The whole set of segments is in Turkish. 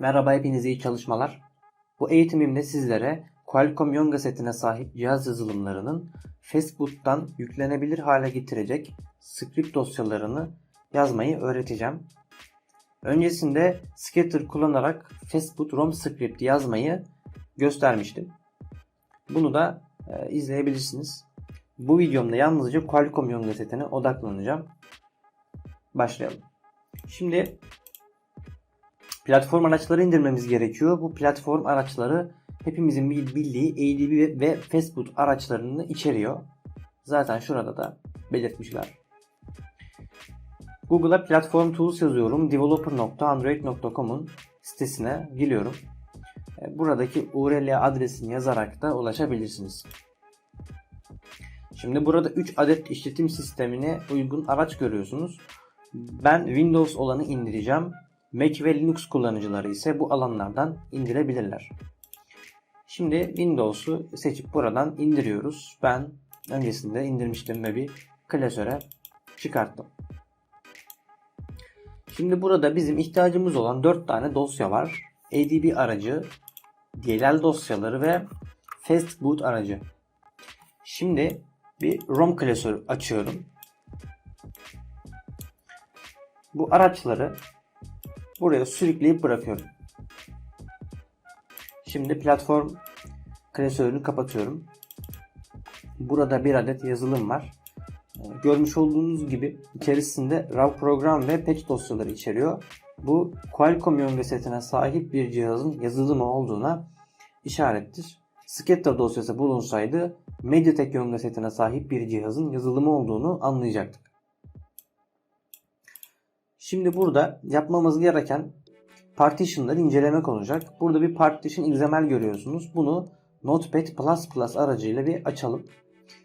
Merhaba hepinize iyi çalışmalar. Bu eğitimimde sizlere Qualcomm Yonga setine sahip cihaz yazılımlarının Fastboot'tan yüklenebilir hale getirecek script dosyalarını yazmayı öğreteceğim. Öncesinde Scatter kullanarak Fastboot ROM script yazmayı göstermiştim. Bunu da e, izleyebilirsiniz. Bu videomda yalnızca Qualcomm Yonga setine odaklanacağım. Başlayalım. Şimdi platform araçları indirmemiz gerekiyor. Bu platform araçları hepimizin bil- bildiği ADB ve Fastboot araçlarını içeriyor. Zaten şurada da belirtmişler. Google'a platform tools yazıyorum. developer.android.com'un sitesine giriyorum. E, Buradaki URL adresini yazarak da ulaşabilirsiniz. Şimdi burada 3 adet işletim sistemine uygun araç görüyorsunuz. Ben Windows olanı indireceğim. Mac ve Linux kullanıcıları ise bu alanlardan indirebilirler. Şimdi Windows'u seçip buradan indiriyoruz. Ben öncesinde indirmiştim ve bir klasöre çıkarttım. Şimdi burada bizim ihtiyacımız olan 4 tane dosya var. ADB aracı, DLL dosyaları ve Fastboot aracı. Şimdi bir ROM klasörü açıyorum. Bu araçları buraya sürükleyip bırakıyorum. Şimdi platform klasörünü kapatıyorum. Burada bir adet yazılım var. Ee, Görmüş olduğunuz gibi içerisinde RAW program ve patch dosyaları içeriyor. Bu Qualcomm yön setine sahip bir cihazın yazılımı olduğuna işarettir. Scatter dosyası bulunsaydı MediaTek yön setine sahip bir cihazın yazılımı olduğunu anlayacaktık. Şimdi burada yapmamız gereken partitionları incelemek olacak. Burada bir partition XML görüyorsunuz. Bunu Notepad++ aracıyla bir açalım.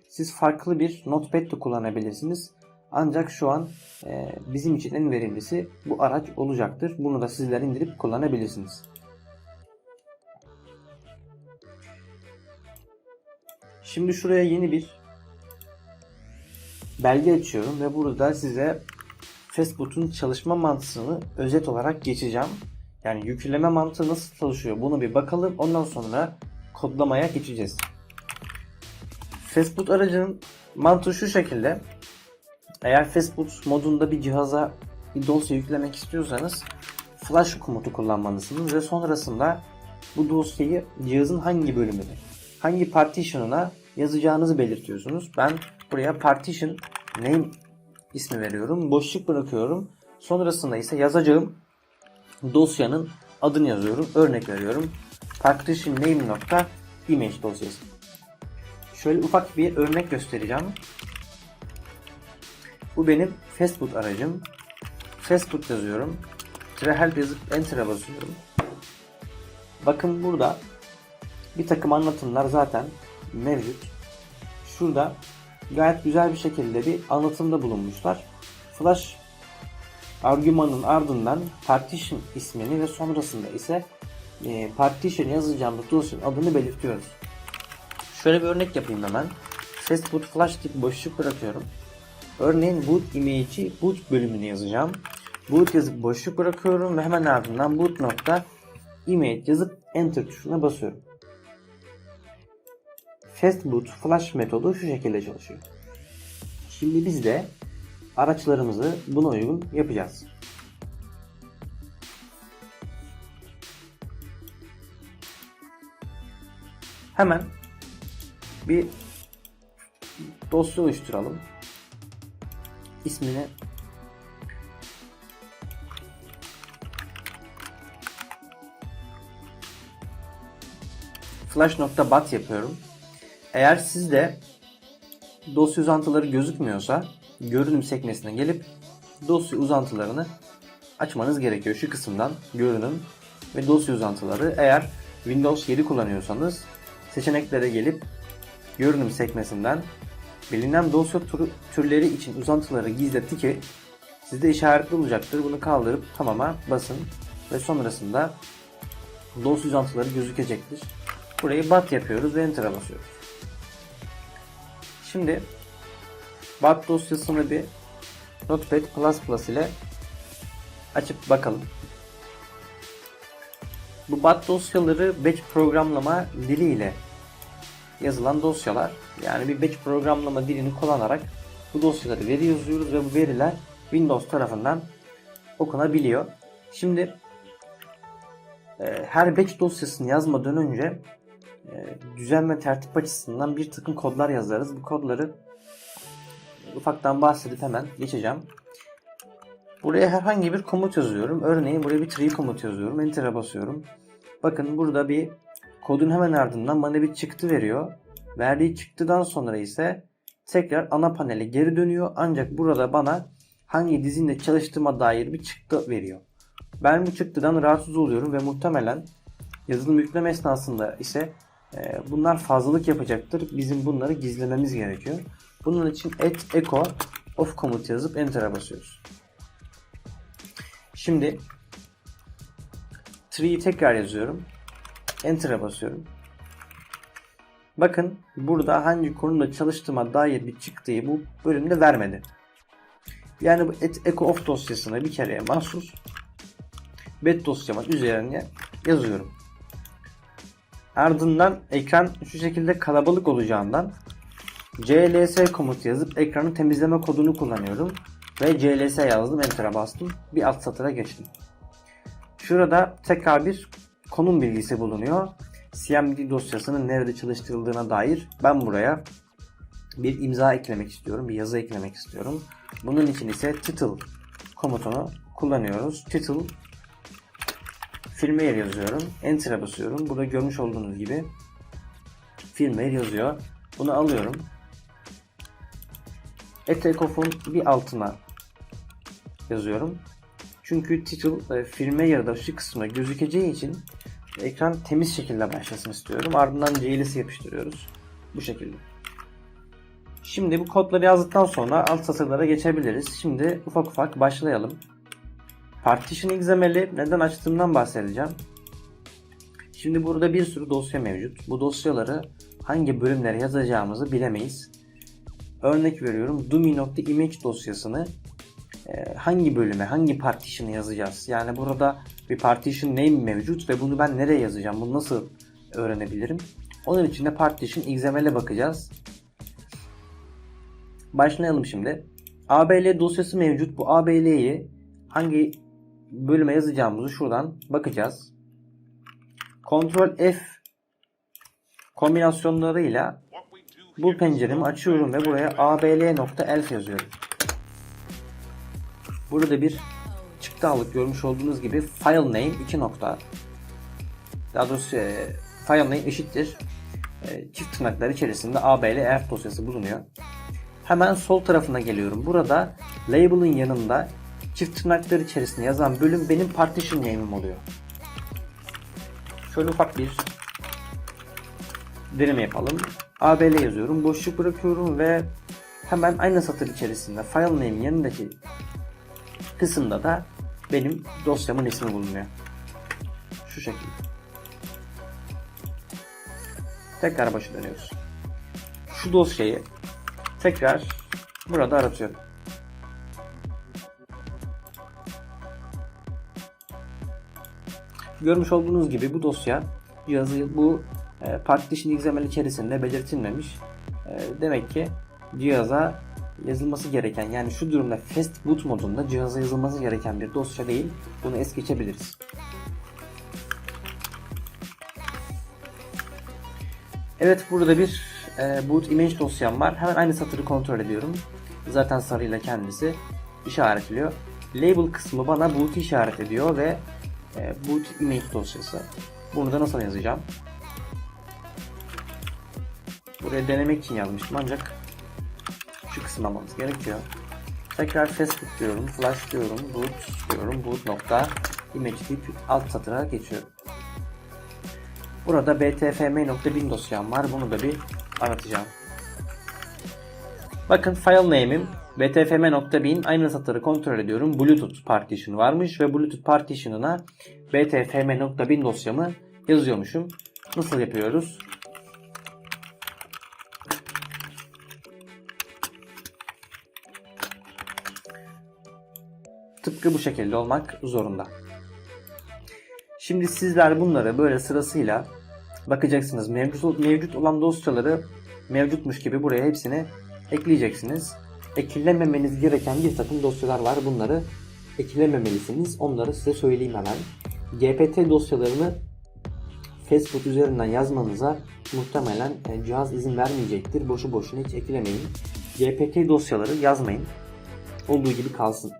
Siz farklı bir Notepad de kullanabilirsiniz. Ancak şu an e, bizim için en verimlisi bu araç olacaktır. Bunu da sizler indirip kullanabilirsiniz. Şimdi şuraya yeni bir belge açıyorum ve burada size Fastboot'un çalışma mantığını özet olarak geçeceğim. Yani yükleme mantığı nasıl çalışıyor bunu bir bakalım. Ondan sonra kodlamaya geçeceğiz. Fastboot aracının mantığı şu şekilde. Eğer Fastboot modunda bir cihaza bir dosya yüklemek istiyorsanız flash komutu kullanmalısınız ve sonrasında bu dosyayı cihazın hangi bölümüne, hangi partition'ına yazacağınızı belirtiyorsunuz. Ben buraya partition name ismi veriyorum. Boşluk bırakıyorum. Sonrasında ise yazacağım dosyanın adını yazıyorum. Örnek veriyorum. Partition name nokta image dosyası. Şöyle ufak bir örnek göstereceğim. Bu benim Fastboot aracım. Fastboot yazıyorum. Help yazıp enter'a basıyorum. Bakın burada bir takım anlatımlar zaten mevcut. Şurada gayet güzel bir şekilde bir anlatımda bulunmuşlar. Flash argümanın ardından partition ismini ve sonrasında ise e, partition yazacağımız dosyanın adını belirtiyoruz. Şöyle bir örnek yapayım hemen. Fastboot flash tip boşluk bırakıyorum. Örneğin boot image'i boot bölümünü yazacağım. Boot yazıp boşluk bırakıyorum ve hemen ardından boot nokta image yazıp enter tuşuna basıyorum. Fastboot flash metodu şu şekilde çalışıyor. Şimdi biz de araçlarımızı buna uygun yapacağız. Hemen bir dosya oluşturalım. İsmini flash.bat yapıyorum. Eğer sizde dosya uzantıları gözükmüyorsa görünüm sekmesine gelip dosya uzantılarını açmanız gerekiyor. Şu kısımdan görünüm ve dosya uzantıları. Eğer Windows 7 kullanıyorsanız seçeneklere gelip görünüm sekmesinden bilinen dosya tür- türleri için uzantıları gizletti ki sizde işaretli olacaktır. Bunu kaldırıp tamama basın ve sonrasında dosya uzantıları gözükecektir. Burayı bat yapıyoruz ve enter'a basıyoruz. Şimdi bat dosyasını bir Notepad++ ile açıp bakalım. Bu bat dosyaları batch programlama diliyle yazılan dosyalar. Yani bir batch programlama dilini kullanarak bu dosyaları veri yazıyoruz ve bu veriler Windows tarafından okunabiliyor. Şimdi e, her batch dosyasını yazmadan önce düzen ve tertip açısından bir takım kodlar yazarız. Bu kodları ufaktan bahsedip hemen geçeceğim. Buraya herhangi bir komut yazıyorum. Örneğin buraya bir tree komut yazıyorum. Enter'a basıyorum. Bakın burada bir kodun hemen ardından bana bir çıktı veriyor. Verdiği çıktıdan sonra ise tekrar ana panele geri dönüyor. Ancak burada bana hangi dizinde çalıştığıma dair bir çıktı veriyor. Ben bu çıktıdan rahatsız oluyorum ve muhtemelen yazılım yükleme esnasında ise bunlar fazlalık yapacaktır. Bizim bunları gizlememiz gerekiyor. Bunun için et echo of komut yazıp enter'a basıyoruz. Şimdi tree'yi tekrar yazıyorum. Enter'a basıyorum. Bakın burada hangi konuda çalıştığıma dair bir çıktığı bu bölümde vermedi. Yani bu et echo of dosyasına bir kereye mahsus bet dosyamın üzerine yazıyorum. Ardından ekran şu şekilde kalabalık olacağından cls komut yazıp ekranı temizleme kodunu kullanıyorum. Ve cls yazdım enter'a bastım. Bir alt satıra geçtim. Şurada tekrar bir konum bilgisi bulunuyor. CMD dosyasının nerede çalıştırıldığına dair ben buraya bir imza eklemek istiyorum. Bir yazı eklemek istiyorum. Bunun için ise title komutunu kullanıyoruz. Title firmware yazıyorum. Enter'a basıyorum. Burada görmüş olduğunuz gibi firmware yazıyor. Bunu alıyorum. Etekof'un bir altına yazıyorum. Çünkü title e, firmware'da şu kısmı gözükeceği için ekran temiz şekilde başlasın istiyorum. Ardından CLS yapıştırıyoruz. Bu şekilde. Şimdi bu kodları yazdıktan sonra alt satırlara geçebiliriz. Şimdi ufak ufak başlayalım. Partition XML'i neden açtığımdan bahsedeceğim. Şimdi burada bir sürü dosya mevcut. Bu dosyaları hangi bölümlere yazacağımızı bilemeyiz. Örnek veriyorum dumi.image dosyasını e, hangi bölüme, hangi partition'ı yazacağız? Yani burada bir partition name mevcut ve bunu ben nereye yazacağım? Bunu nasıl öğrenebilirim? Onun için de partition XML'e bakacağız. Başlayalım şimdi. ABL dosyası mevcut. Bu ABL'yi hangi bölüme yazacağımızı şuradan bakacağız. Ctrl F kombinasyonlarıyla bu penceremi açıyorum ve buraya abl.elf yazıyorum. Burada bir çıktı aldık görmüş olduğunuz gibi file name 2 nokta daha doğrusu e, file name eşittir e, çift tırnaklar içerisinde abl elf dosyası bulunuyor. Hemen sol tarafına geliyorum. Burada label'ın yanında çift tırnaklar içerisinde yazan bölüm benim partition name'im oluyor. Şöyle ufak bir deneme yapalım. ABL yazıyorum. Boşluk bırakıyorum ve hemen aynı satır içerisinde file name'in yanındaki kısımda da benim dosyamın ismi bulunuyor. Şu şekilde. Tekrar başa dönüyoruz. Şu dosyayı tekrar burada aratıyorum. Görmüş olduğunuz gibi bu dosya cihazı bu e, partition XML içerisinde belirtilmemiş. E, demek ki cihaza yazılması gereken yani şu durumda fast boot modunda cihaza yazılması gereken bir dosya değil. Bunu es geçebiliriz. Evet burada bir e, boot image dosyam var. Hemen aynı satırı kontrol ediyorum. Zaten sarıyla kendisi işaretliyor. Label kısmı bana boot işaret ediyor ve e, boot image dosyası. Bunu da nasıl yazacağım? Buraya denemek için yazmıştım ancak şu kısmı almamız gerekiyor. Tekrar Facebook diyorum, flash diyorum, boot diyorum, boot nokta image deyip alt satıra geçiyorum. Burada btfm.bin dosyam var. Bunu da bir aratacağım. Bakın file name'im btfm.bin aynı satırı kontrol ediyorum. Bluetooth partition varmış ve Bluetooth partition'ına btfm.bin dosyamı yazıyormuşum. Nasıl yapıyoruz? Tıpkı bu şekilde olmak zorunda. Şimdi sizler bunları böyle sırasıyla bakacaksınız. Mevcut, mevcut olan dosyaları mevcutmuş gibi buraya hepsini ekleyeceksiniz. Eklememeniz gereken bir takım dosyalar var. Bunları eklememelisiniz. Onları size söyleyeyim hemen. GPT dosyalarını Facebook üzerinden yazmanıza muhtemelen e, cihaz izin vermeyecektir. Boşu boşuna hiç eklemeyin. GPT dosyaları yazmayın. Olduğu gibi kalsın.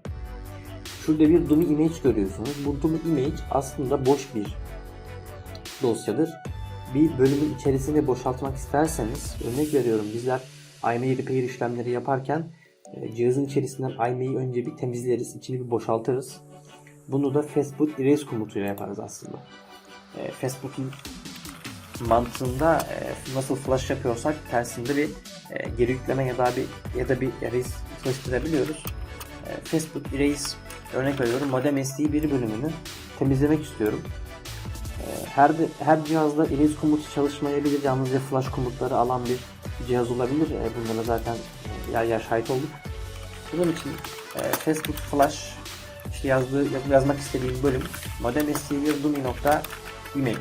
Şurada bir dummy image görüyorsunuz. Bu dummy image aslında boş bir dosyadır. Bir bölümün içerisini boşaltmak isterseniz örnek veriyorum bizler iMail repair işlemleri yaparken cihazın içerisinden iMail'i önce bir temizleriz, içini bir boşaltırız. Bunu da Facebook erase komutuyla yaparız aslında. E, Facebook'un mantığında e, nasıl flash yapıyorsak tersinde bir e, geri yükleme ya da bir ya da bir erase çalıştırabiliyoruz. E, Facebook erase örnek veriyorum modem SD bir bölümünü temizlemek istiyorum. E, her her cihazda erase komutu çalışmayabilir. Yalnızca flash komutları alan bir cihaz olabilir. E, bunlara zaten e, yer yer şahit olduk. Bunun için e, Facebook flash işte yazdığı, yazmak istediğim bölüm modem SD1 dummy.image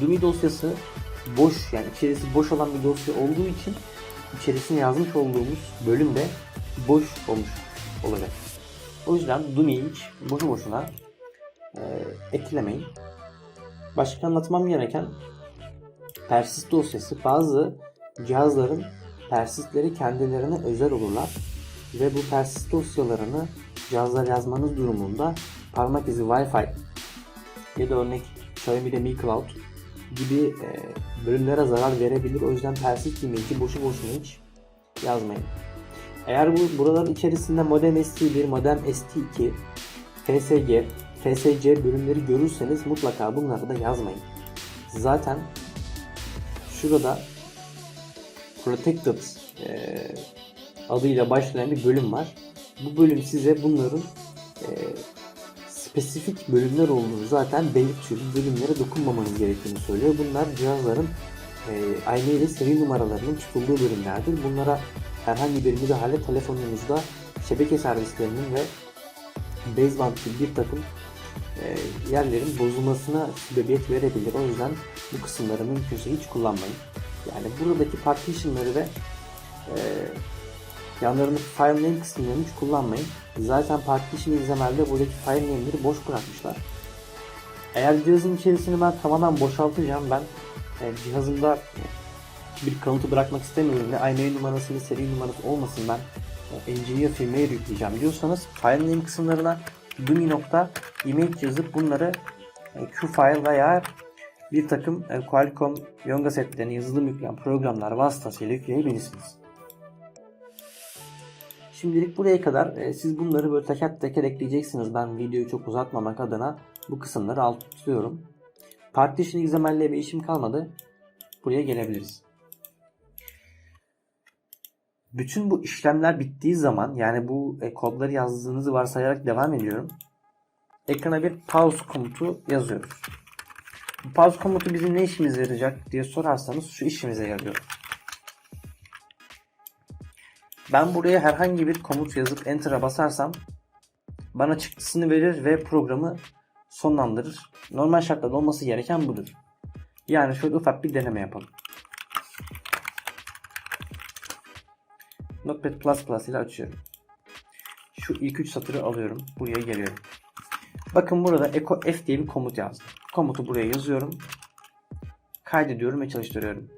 Dummy dosyası boş yani içerisi boş olan bir dosya olduğu için içerisine yazmış olduğumuz bölüm de boş olmuş olacak. O yüzden Dummy'yi hiç boşu boşuna e, eklemeyin. Başka anlatmam gereken persist dosyası bazı cihazların persistleri kendilerine özel olurlar ve bu persist dosyalarını cihazlar yazmanız durumunda parmak izi Wi-Fi ya da örnek Xiaomi'de Mi Cloud gibi e, bölümlere zarar verebilir. O yüzden persist image'i boşu boşuna hiç yazmayın. Eğer bu buraların içerisinde modem ST1, modem ST2, FSG, FSC bölümleri görürseniz mutlaka bunları da yazmayın. Zaten şurada Protected e, adıyla başlayan bir bölüm var. Bu bölüm size bunların e, spesifik bölümler olduğunu zaten belirtiyor. Bu bölümlere dokunmamanız gerektiğini söylüyor. Bunlar cihazların e, aynı ile seri numaralarının tutulduğu bölümlerdir. Bunlara herhangi bir müdahale telefonunuzda şebeke servislerinin ve baseband gibi bir takım e, yerlerin bozulmasına sebebiyet verebilir. O yüzden bu kısımları mümkünse hiç kullanmayın. Yani buradaki partitionları ve e, yanlarındaki file name kısımlarını hiç kullanmayın. Zaten partition XML'de buradaki file name'leri boş bırakmışlar. Eğer cihazın içerisini ben tamamen boşaltacağım ben e, cihazımda bir kalıntı bırakmak istemiyorum ne IMEI numarası ne seri numarası olmasın ben e, engineer firmaya yükleyeceğim diyorsanız file name kısımlarına dummy.image yazıp bunları e, qfile veya bir takım e, Qualcomm Yonga setlerine yazılım yükleyen programlar vasıtasıyla yükleyebilirsiniz. Şimdilik buraya kadar e, siz bunları böyle teker teker ekleyeceksiniz. Ben videoyu çok uzatmamak adına bu kısımları alt tutuyorum. Partition XML'le bir işim kalmadı. Buraya gelebiliriz. Bütün bu işlemler bittiği zaman yani bu e, kodları yazdığınızı varsayarak devam ediyorum. Ekrana bir pause komutu yazıyoruz. Pause komutu bizim ne işimize yarayacak diye sorarsanız şu işimize yarıyor. Ben buraya herhangi bir komut yazıp enter'a basarsam bana çıktısını verir ve programı sonlandırır. Normal şartlarda olması gereken budur. Yani şöyle ufak bir deneme yapalım. Notepad++ ile açıyorum. Şu ilk 3 satırı alıyorum. Buraya geliyorum. Bakın burada echo f diye bir komut yazdım. Komutu buraya yazıyorum. Kaydediyorum ve çalıştırıyorum.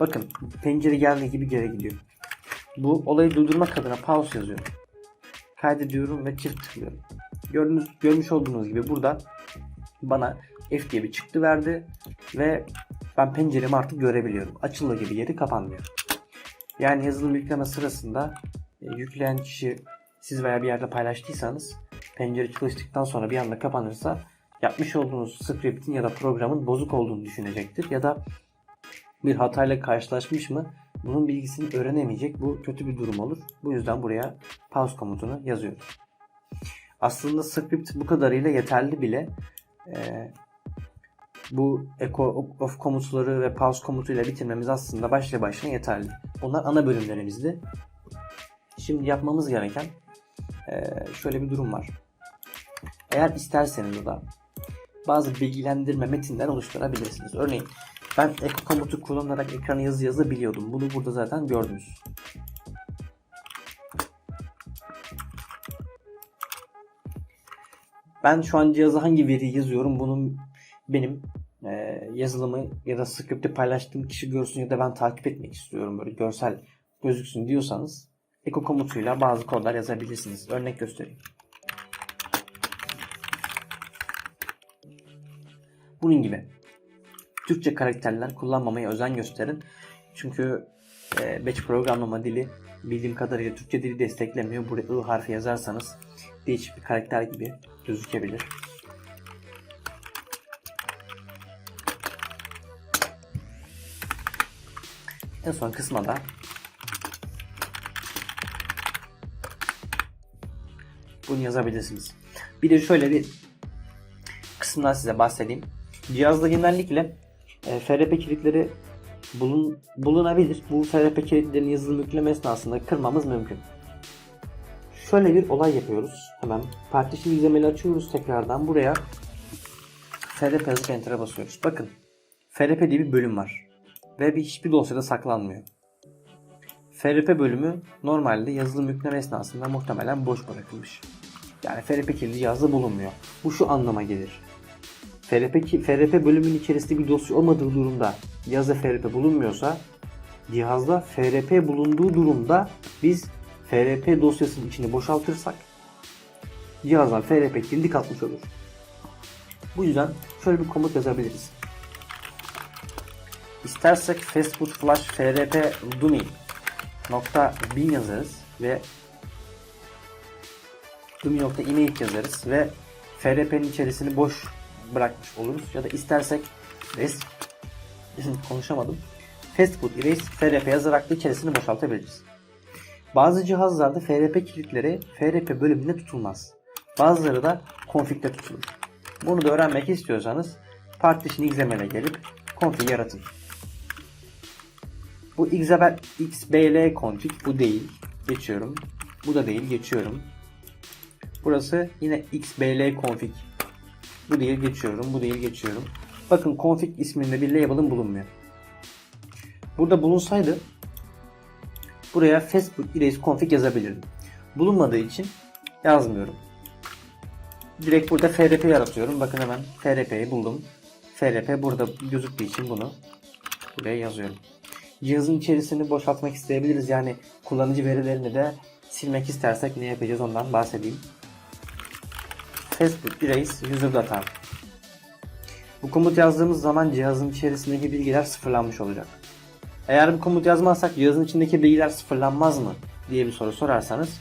Bakın pencere geldiği gibi geri gidiyor. Bu olayı durdurmak adına pause yazıyorum. Kaydediyorum ve çift tıklıyorum. Gördüğünüz, görmüş olduğunuz gibi burada bana F diye bir çıktı verdi ve ben penceremi artık görebiliyorum. Açıldı gibi yeri kapanmıyor. Yani yazılım yükleme sırasında e, yükleyen kişi siz veya bir yerde paylaştıysanız pencere çalıştıktan sonra bir anda kapanırsa yapmış olduğunuz script'in ya da programın bozuk olduğunu düşünecektir. Ya da bir hatayla karşılaşmış mı bunun bilgisini öğrenemeyecek. Bu kötü bir durum olur. Bu yüzden buraya pause komutunu yazıyoruz. Aslında script bu kadarıyla yeterli bile. Ee, bu echo of komutları ve pause komutuyla bitirmemiz aslında başlı başına yeterli. Onlar ana bölümlerimizdi. Şimdi yapmamız gereken e, şöyle bir durum var. Eğer isterseniz da bazı bilgilendirme metinler oluşturabilirsiniz. Örneğin ben eko komutu kullanarak ekrana yazı yazabiliyordum. Bunu burada zaten gördünüz. Ben şu an cihaza hangi veriyi yazıyorum bunun benim e, yazılımı ya da script'i paylaştığım kişi görsün ya da ben takip etmek istiyorum böyle görsel gözüksün diyorsanız eko komutuyla bazı kodlar yazabilirsiniz. Örnek göstereyim. Bunun gibi. Türkçe karakterler kullanmamaya özen gösterin. Çünkü e, batch programlama dili bildiğim kadarıyla Türkçe dili desteklemiyor. Buraya I harfi yazarsanız değişik bir karakter gibi gözükebilir. En son kısma da bunu yazabilirsiniz. Bir de şöyle bir kısımdan size bahsedeyim. Cihazda genellikle e, FRP kilitleri bulun, bulunabilir. Bu FRP kilitlerini yazılım yükleme esnasında kırmamız mümkün. Şöyle bir olay yapıyoruz. Hemen partition izlemeli açıyoruz tekrardan. Buraya FRP yazıp enter'a basıyoruz. Bakın FRP diye bir bölüm var. Ve bir hiçbir dosyada saklanmıyor. FRP bölümü normalde yazılım yükleme esnasında muhtemelen boş bırakılmış. Yani FRP kilidi cihazda bulunmuyor. Bu şu anlama gelir. FRP, ki- FRP bölümünün içerisinde bir dosya olmadığı durumda cihazda FRP bulunmuyorsa cihazda FRP bulunduğu durumda biz FRP dosyasının içini boşaltırsak cihazdan FRP kilidi kalkmış olur. Bu yüzden şöyle bir komut yazabiliriz. İstersek fastfood flash frp dummy nokta bin yazarız ve dummy.image yazarız ve FRP'nin içerisini boş bırakmış oluruz. Ya da istersek res konuşamadım. Fast food erase FRP yazarak da içerisini boşaltabiliriz. Bazı cihazlarda FRP kilitleri FRP bölümünde tutulmaz. Bazıları da config'de tutulur. Bunu da öğrenmek istiyorsanız partition xml'e gelip config yaratın. Bu xbl, xbl config bu değil. Geçiyorum. Bu da değil. Geçiyorum. Burası yine xbl config. Bu değil geçiyorum. Bu değil geçiyorum. Bakın config isminde bir label'ın bulunmuyor. Burada bulunsaydı buraya Facebook erase config yazabilirdim. Bulunmadığı için yazmıyorum. Direkt burada FRP yaratıyorum. Bakın hemen FRP'yi buldum. FRP burada gözüktüğü için bunu buraya yazıyorum. Cihazın içerisini boşaltmak isteyebiliriz. Yani kullanıcı verilerini de silmek istersek ne yapacağız ondan bahsedeyim. Facebook erase user data. Bu komut yazdığımız zaman cihazın içerisindeki bilgiler sıfırlanmış olacak. Eğer bu komut yazmazsak cihazın içindeki bilgiler sıfırlanmaz mı diye bir soru sorarsanız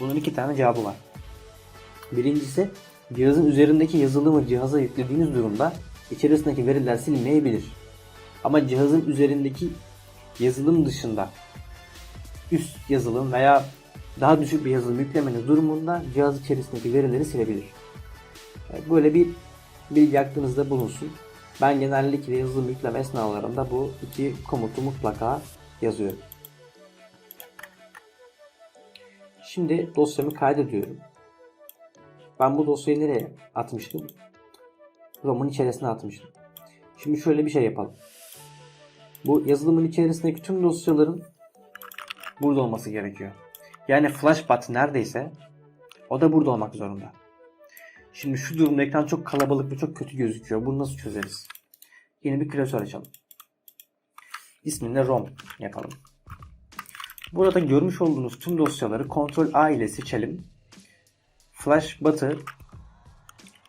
bunun iki tane cevabı var. Birincisi cihazın üzerindeki yazılımı cihaza yüklediğiniz durumda içerisindeki veriler silinmeyebilir. Ama cihazın üzerindeki yazılım dışında üst yazılım veya daha düşük bir yazılım yüklemeniz durumunda cihaz içerisindeki verileri silebilir. Böyle bir bilgi aklınızda bulunsun. Ben genellikle yazılım yükleme esnalarında bu iki komutu mutlaka yazıyorum. Şimdi dosyamı kaydediyorum. Ben bu dosyayı nereye atmıştım? ROM'un içerisine atmıştım. Şimdi şöyle bir şey yapalım. Bu yazılımın içerisindeki tüm dosyaların burada olması gerekiyor. Yani flashbat neredeyse o da burada olmak zorunda. Şimdi şu durumda ekran çok kalabalık ve çok kötü gözüküyor. Bunu nasıl çözeriz? Yeni bir klasör açalım. İsmini de ROM yapalım. Burada görmüş olduğunuz tüm dosyaları Ctrl A ile seçelim. Flash batı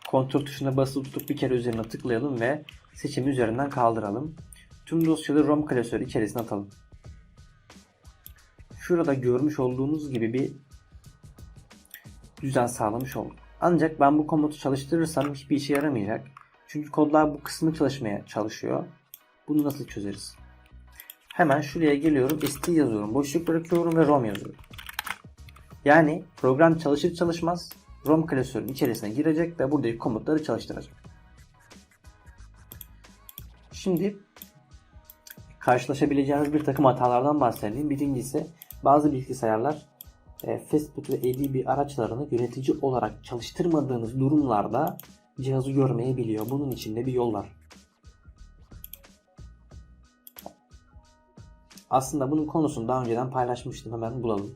kontrol tuşuna basılı tutup bir kere üzerine tıklayalım ve seçimi üzerinden kaldıralım. Tüm dosyaları ROM klasörü içerisine atalım. Şurada görmüş olduğunuz gibi bir düzen sağlamış olduk. Ancak ben bu komutu çalıştırırsam hiçbir işe yaramayacak. Çünkü kodlar bu kısmı çalışmaya çalışıyor. Bunu nasıl çözeriz? Hemen şuraya geliyorum. st yazıyorum. Boşluk bırakıyorum ve rom yazıyorum. Yani program çalışır çalışmaz rom klasörün içerisine girecek ve buradaki komutları çalıştıracak. Şimdi karşılaşabileceğiniz bir takım hatalardan bahsedeyim. Birincisi bazı bilgisayarlar Facebook ve ADB araçlarını yönetici olarak çalıştırmadığınız durumlarda cihazı görmeyebiliyor. Bunun için de bir yol var. Aslında bunun konusunu daha önceden paylaşmıştım. Hemen bulalım.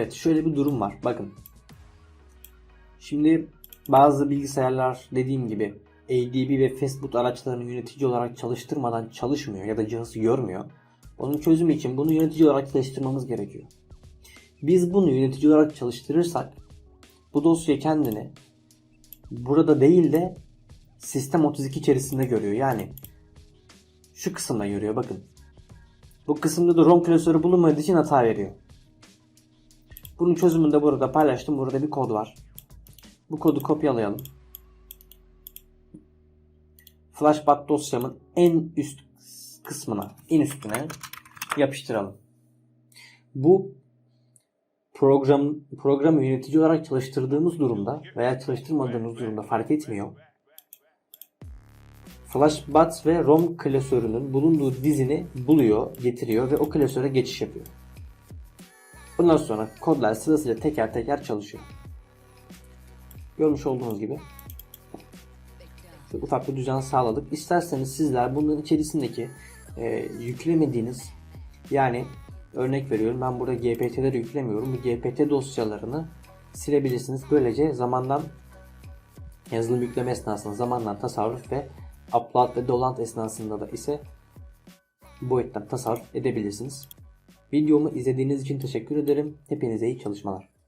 Evet şöyle bir durum var. Bakın. Şimdi bazı bilgisayarlar dediğim gibi ADB ve fastboot araçlarını yönetici olarak çalıştırmadan çalışmıyor ya da cihazı görmüyor. Onun çözümü için bunu yönetici olarak çalıştırmamız gerekiyor. Biz bunu yönetici olarak çalıştırırsak bu dosya kendini burada değil de sistem 32 içerisinde görüyor. Yani şu kısımda görüyor bakın. Bu kısımda da ROM klasörü bulunmadığı için hata veriyor. Bunun çözümünü de burada paylaştım. Burada bir kod var. Bu kodu kopyalayalım. Flashbat dosyamın en üst kısmına, en üstüne yapıştıralım. Bu program programı yönetici olarak çalıştırdığımız durumda veya çalıştırmadığımız durumda fark etmiyor. Flashbat ve ROM klasörünün bulunduğu dizini buluyor, getiriyor ve o klasöre geçiş yapıyor. Bundan sonra kodlar sırasıyla teker teker çalışıyor. Görmüş olduğunuz gibi ufak bir düzen sağladık. İsterseniz sizler bunların içerisindeki e, yüklemediğiniz yani örnek veriyorum ben burada GPT'leri yüklemiyorum. Bu GPT dosyalarını silebilirsiniz. Böylece zamandan yazılım yükleme esnasında zamandan tasarruf ve upload ve download esnasında da ise boyuttan tasarruf edebilirsiniz. Videomu izlediğiniz için teşekkür ederim. Hepinize iyi çalışmalar.